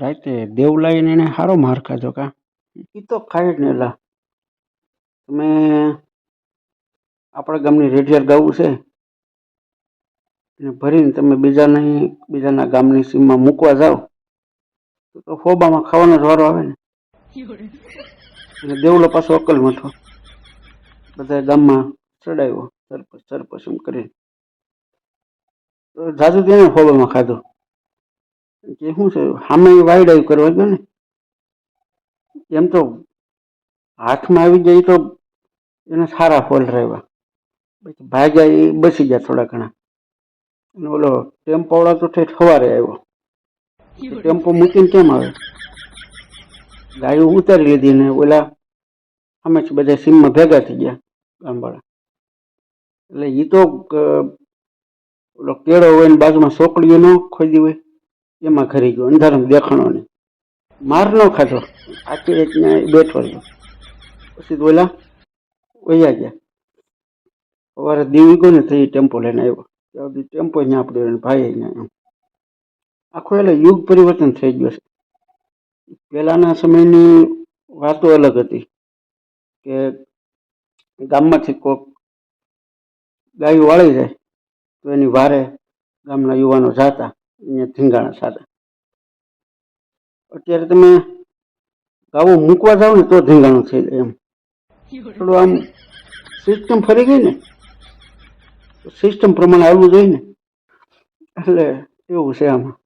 રાતે દેવલાઈને એને સારો માર ખાધો કા. એ તો ખાય જ ને લા તમે આપણા ગામની રેઢિયાર ગાવું છે. એને ભરીને તમે બીજાની બીજાના ગામની સીમમાં મૂકવા જાઓ. તો ફોબામાં ખાવાનો જ વારો આવે ને. અને દેવલો પાછો અકલ મથો. બધા ગામમાં ચડાવ્યો સરપંચ સરપંચ એમ કરીને. તો જાજુ તેને ફોબામાં ખાધો. કે શું છે? સામે વાયડાયું કરવા ગયો ને? એમ તો હાથમાં આવી જાય તો એને સારા ફોલ રહેવા. પછી ભાગ્યા એ બસી ગયા થોડા ઘણા. અને ઓલો ટેમ્પો વાળો તો ઠેઠ સવારે આવ્યો. ટેમ્પો મૂકીને કેમ આવે? ગાયો ઉતારી લીધી ને ઓલા અમે બધા સીમમાં ભેગા થઈ ગયા ગામવાળા. એટલે એ તો ઓલો કેળો હોય ને બાજુમાં સોકડીઓ ન ખોદી હોય. એમાં ખરી ગયો, અંધારામાં દેખાણો નહીં. માર ન ખાધો. આખી રીતના બેઠો રહ્યો. પછી બોલા વૈયા ગયા. સવારે દીવી ગયો ને થઈ ટેમ્પો લઈને આવ્યો. ત્યાં સુધી ટેમ્પો અહીંયા ને ભાઈ અહીંયા આખો એટલે યુગ પરિવર્તન થઈ ગયું છે. પહેલાના સમયની વાતો અલગ હતી કે ગામમાંથી કોક ગાયું વાળી જાય તો એની વારે ગામના યુવાનો જાતા. ધીંગાણા સાથે. અત્યારે તમે ગાવું મૂકવા જાઓ ને તો ધીંગાણું થઈ જાય એમ. થોડું આમ સિસ્ટમ ફરી ગઈ ને સિસ્ટમ પ્રમાણે આવવું જોઈએ ને. એટલે એવું છે આમાં.